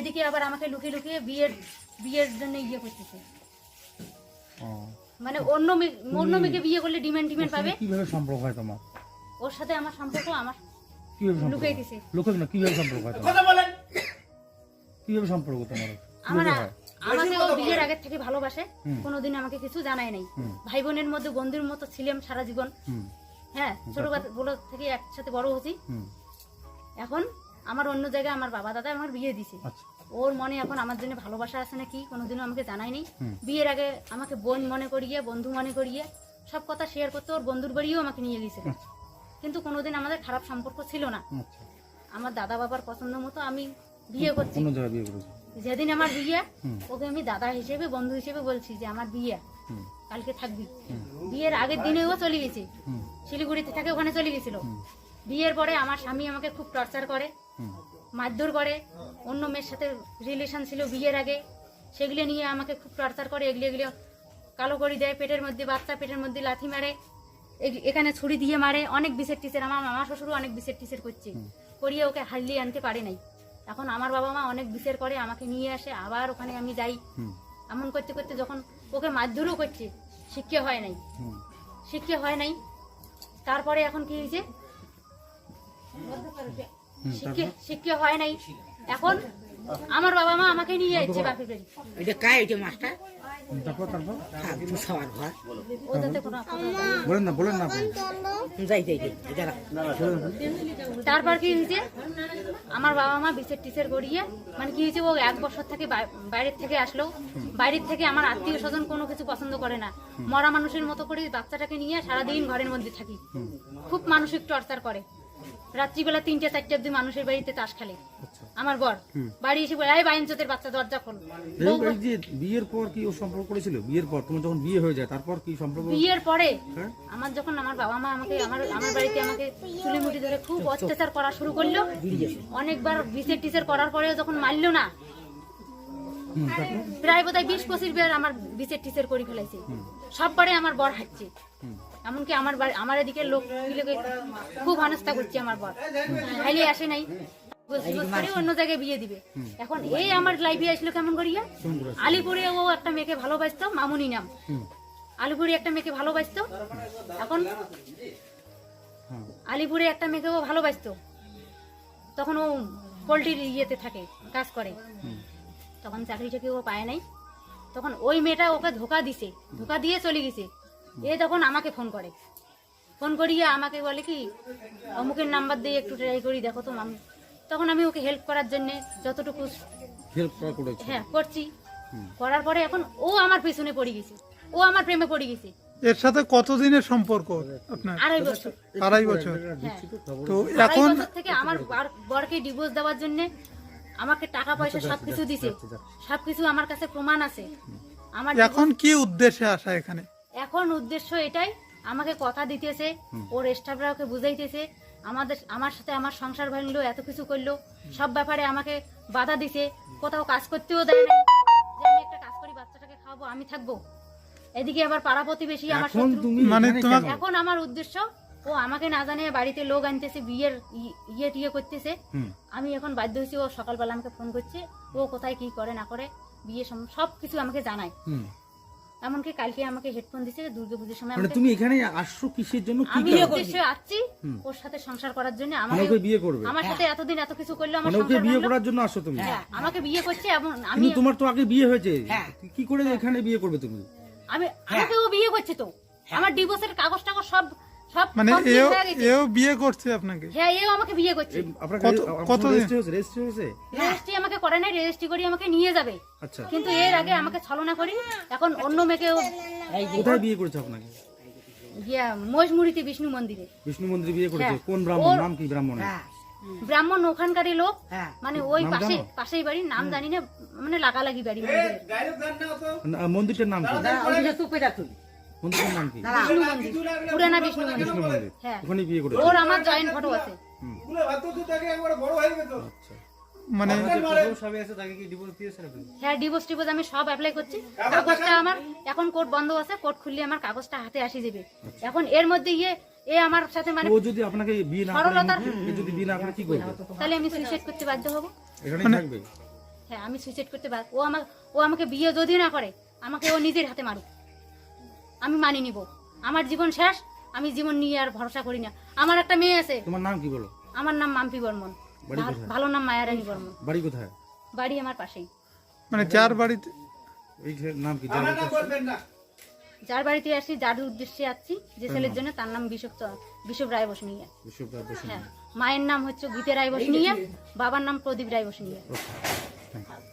এদিকে আবার আমাকে লুকিয়ে লুকিয়ে বিয়ের বিয়ের জন্য ইয়ে করতেছে। মানে অন্য মেয়ে অন্য মেয়েকে বিয়ে করলে ডিমান্ড ডিমান্ড পাবে? কীভাবে সম্পর্ক হয় তোমার? ওর সাথে আমার সম্পর্ক আমার কীভাবে সম্পর্ক? লুকিয়ে দিছে। লুকাই না কীভাবে সম্পর্ক হয় তোমার? কীভাবে সম্পর্ক তোমার? আমার আমাকে ও বিয়ের আগের থেকে ভালোবাসে কোনোদিন আমাকে কিছু জানায় নাই। ভাই বোনের মধ্যে বন্ধুর মতো ছিলাম সারা জীবন। হ্যাঁ ছোটবেলা থেকে একসাথে বড় হচ্ছি এখন আমার অন্য জায়গায় আমার বাবা দাদা আমার বিয়ে দিছে। আচ্ছা। ওর মনে এখন আমার জন্য ভালোবাসা আছে নাকি কোনোদিনও আমাকে জানায়নি। বিয়ের আগে আমাকে বোন মনে করিয়ে বন্ধু মনে করিয়ে সব কথা শেয়ার করতে ওর বন্ধুর বাড়িও আমাকে নিয়ে গেছিল আচ্ছা। কিন্তু কোনোদিন আমাদের খারাপ সম্পর্ক ছিল না। আচ্ছা। আমার দাদা বাবার পছন্দ মতো আমি বিয়ে করছি। যেদিন আমার বিয়ে ওকে আমি দাদা হিসেবে বন্ধু হিসেবে বলছি যে আমার বিয়ে। কালকে থাকবি। বিয়ের আগের দিনেও চলে গেছে। শিলিগুড়িতে থাকে ওখানে চলে গেছিল। বিয়ের পরে আমার স্বামী আমাকে খুব টর্চার করে মারধর করে অন্য মেয়ের সাথে রিলেশন ছিল বিয়ের আগে। সেগুলো নিয়ে আমাকে খুব টর্চার করে এগুলো এগুলো কালো করে দেয় পেটের মধ্যে বাচ্চা পেটের মধ্যে লাথি মারে এখানে ছুরি দিয়ে মারে অনেক বিষের টিচার আমার মামা শ্বশুরও অনেক বিষের টিচার করছে। করিয়ে ওকে হারিয়ে আনতে পারে নাই। এখন আমার বাবা মা অনেক বিচার করে আমাকে নিয়ে আসে আবার ওখানে আমি যাই। এমন করতে করতে যখন ওকে মারধরও করছে শিক্ষা হয় নাই। শিক্ষা হয় নাই। তারপরে এখন কি হয়েছে? শিক্ষা হয় নাই। এখন আমার বাবা মা আমাকে নিয়ে যাচ্ছে বাপের বাড়ি। এটা কায় এটা মাছটা তারপর তারপর সবার ঘর। ওটাতে কোনো কথা বলে না। বলেন না বলেন না যাই যাই যাই এটা রাখ। তারপর কি হয়েছে? আমার বাবা মা বিচের টিচের গড়িয়ে মানে কি হয়েছে ও এক বছর থেকে বাইরের থেকে আসলো। বাইরের থেকে আমার আত্মীয় স্বজন কোনো কিছু পছন্দ করে না। মরা মানুষের মতো করে বাচ্চাটাকে নিয়ে সারাদিন ঘরের মধ্যে থাকি। খুব মানসিক টর্চার করে। রাত্রিবেলা তিনটে চারটে অব্দি মানুষের বাড়িতে তাস খেলে। আচ্ছা। আমার বর। বাড়ি এসে বলে এই বাইন চোতের বাচ্চা দরজা খোল। যে বিয়ের পর কি ও সম্পর্ক করেছিল? বিয়ের পর তোমার যখন বিয়ে হয়ে যায় তারপর কি সম্পর্ক? বিয়ের পরে হ্যাঁ? আমার যখন আমার বাবা মা আমাকে আমার আমার বাড়িতে আমাকে চুলি মুটি ধরে খুব অত্যাচার করা শুরু করল। অনেকবার বিচের টিচের করার পরেও যখন মারলো না প্রায় বোধহয় বিশ পঁচিশ বার আমার বিচের টিচের করে ফেলাইছে। সববারে আমার বর হাঁটছে। এমনকি আমার বাড়ি- আমার এদিকে লোক খুব হানস্তা করছে আমার বর। হাইলে আসে নাই। অন্য জায়গায় বিয়ে দিবে। এখন এই আমার লাইফে আসলো কেমন করিয়া? আলিপুরে ও একটা মেয়েকে ভালোবাসতো, মামুনি নাম। আলিপুরে একটা মেয়েকে ভালোবাসতো। এখন আলিপুরে একটা মেয়েকে ও ভালোবাসতো। তখন ও পোলট্রির ইয়েতে থাকে, কাজ করে। তখন চাকরি টাকরি ও পায় নাই। তখন ওই মেয়েটা ওকে ধোকা দিছে। ধোকা দিয়ে চলে গেছে। এ তখন আমাকে ফোন করে। ফোন করিয়ে আমাকে বলে কি অমুকের নাম্বার দিয়ে একটু ট্রাই করি দেখো তো মামি। তখন আমি ওকে হেল্প করার জন্য যতটুকু হেল্প করা হ্যাঁ করছি। করার পরে এখন ও আমার পিছনে পড়ে গেছে। ও আমার প্রেমে পড়ে গেছে। এর সাথে কতদিনের সম্পর্ক আপনার? আড়াই বছর। আড়াই বছর। হ্যাঁ। তো এখন থেকে আমার বরকে ডিভোর্স দেওয়ার জন্য আমাকে টাকা পয়সা সবকিছু দিছে। সবকিছু আমার কাছে প্রমাণ আছে। আমার এখন কি উদ্দেশ্যে আসা এখানে? এখন উদ্দেশ্য এটাই। আমাকে কথা দিতেছে ওর স্টাফরা ওকে বুঝাইতেছে আমাদের আমার সাথে আমার সংসার ভাঙলো এত কিছু করল সব ব্যাপারে আমাকে বাধা দিছে কোথাও কাজ করতেও দেয় না যে আমি একটা কাজ করি বাচ্চাটাকে খাওয়াবো আমি থাকব। এদিকে আবার পাড়া প্রতিবেশী আমার এখন শত্রু। মানে এখানে তোমার- কেন? এখন আমার উদ্দেশ্য ও আমাকে না জানিয়ে বাড়িতে লোক আনতেছে বিয়ের ইয়ে টিয়ে করতেছে। আমি এখন বাধ্য হয়েছি ও সকালবেলা আমাকে ফোন করছে ও কোথায় কি করে না করে বিয়ে সম- সব কিছু আমাকে জানায়। এমনকি কালকে আমাকে হেডফোন দিছে দুর্গা পুজোর সময় মানে তুমি এখানে আসছো কিসের জন্য? কি আমি? উদ্দেশ্যে আসছি ওর সাথে সংসার করার জন্য। আমাকে বিয়ে করবে। আমার সাথে এতদিন এত কিছু করল আমার মানে ওকে বিয়ে করার জন্য আসছো তুমি। হ্যাঁ আমাকে বিয়ে করছে এবং আমি তোমার তো আগে বিয়ে হয়েছে। হ্যাঁ। কি করে এখানে বিয়ে করবে তুমি? আমি আমাকে ও বিয়ে করছে তো। আমার ডিভোর্সের কাগজ টাগজ সব মানে এও এও বিয়ে করছে আপনাকে? হ্যাঁ এও আমাকে বিয়ে করছে। কত- কত রেজিস্ট্রি হয়েছে? রেজিস্ট্রি আমাকে করে নাই রেজিস্ট্রি করে আমাকে নিয়ে যাবে। আচ্ছা। কিন্তু এর আগে আমাকে ছলনা করি এখন অন্য মেয়েকে কোথায় বিয়ে করেছে আপনাকে? ইয়া মজমুড়িতে বিষ্ণু মন্দিরে। বিষ্ণু মন্দির বিয়ে করেছে? হ্যাঁ। কোন ব্রাহ্মণ? নাম কি ব্রাহ্মণের? হ্যাঁ। ব্রাহ্মণ ওখানকারই লোক। হ্যাঁ। মানে ওই পাশে পাশেই বাড়ি নাম জানি না মানে লাগালাগি বাড়ি মন্দিরের। মন্দিরটার নাম কি? দাঁড়া, ওই যে চুপে রাখ তুই মন্দিরটার নাম কি বিষ্ণু মন্দির। পুরানা বিষ্ণু মন্দির বিষ্ণু মন্দির হ্যাঁ। ওখানে বিয়ে করেছে। ওর আমার জয়েন্ট ফটো আছে। আচ্ছা। মানে হ্যাঁ ডিভোর্স টিভোর্স আমি সব অ্যাপ্লাই করছি। কাগজটা আমার এখন কোর্ট বন্ধ আছে কোর্ট খুললে আমার কাগজটা হাতে আসি যাবে। এখন এর মধ্যে ইয়ে এ আমার সাথে মানে ও যদি আপনাকে বিয়ে না করে যদি বিয়ে না করে কি করবে? তাহলে আমি সুইসাইড করতে বাধ্য হব। এখানে থাকবে? হ্যাঁ আমি সুইসাইড করতে পার ও আমার ও আমাকে বিয়ে যদিও না করে আমাকে ও নিজের হাতে মারুক। আমি মানি নিব। আমার জীবন শেষ আমি জীবন নিয়ে আর ভরসা করি না। আমার একটা মেয়ে আছে। তোমার নাম কি বলো? আমার নাম মাম্পি বর্মন? ভালো নাম মায়ারানী বর্মন। বাড়ি কোথায়? বাড়ি আমার পাশেই। মানে যার বাড়িতে এই নাম কি? জানো যার বাড়িতে আসি যার উদ্দেশ্যে আসছি যে ছেলের জন্য তার নাম বিশপ বিশপ রায় বসনিয়া। বিশ্বপ্রায় বসে হ্যাঁ মায়ের নাম হচ্ছে গীতা রায় বসনিয়া বাবার নাম Pradip Roy Basunia. Okay thank you